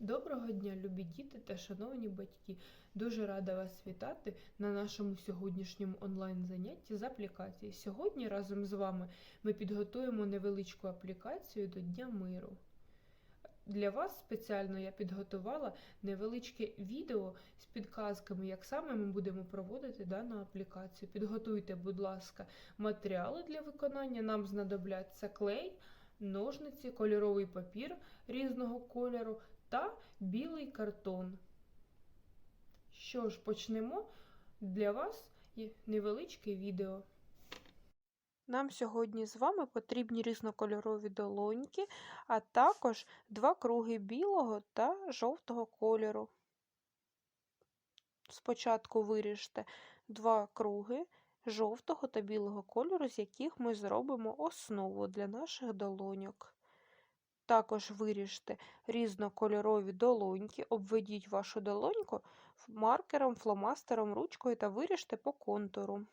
Доброго дня, любі діти та шановні батьки. Дуже рада вас вітати на нашому сьогоднішньому онлайн-занятті з аплікації. Сьогодні разом з вами ми підготуємо невеличку аплікацію до Дня миру. Для вас спеціально я підготувала невеличке відео з підказками, як саме ми будемо проводити дану аплікацію. Підготуйте, будь ласка, матеріали для виконання. Нам знадобляться клей, ножниці, кольоровий папір різного кольору та білий картон. Що ж, почнемо. Для вас невеличке відео. Нам сьогодні з вами потрібні різнокольорові долоньки, а також два круги білого та жовтого кольору. Спочатку виріжте два круги жовтого та білого кольору, з яких ми зробимо основу для наших долоньок. Також виріжте різнокольорові долоньки, обведіть вашу долоньку маркером, фломастером, ручкою та виріжте по контуру.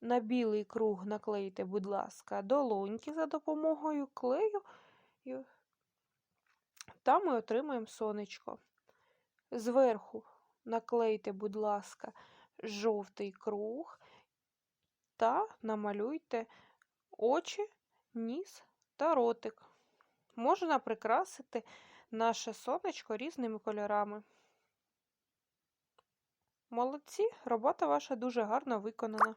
На білий круг наклейте, будь ласка, долоньки за допомогою клею, та ми отримаємо сонечко. Зверху наклейте, будь ласка, жовтий круг та намалюйте очі, ніс та ротик. Можна прикрасити наше сонечко різними кольорами. Молодці, робота ваша дуже гарно виконана.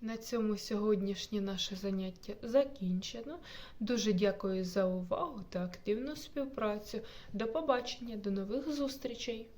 На цьому сьогоднішнє наше заняття закінчено. Дуже дякую за увагу та активну співпрацю. До побачення, до нових зустрічей!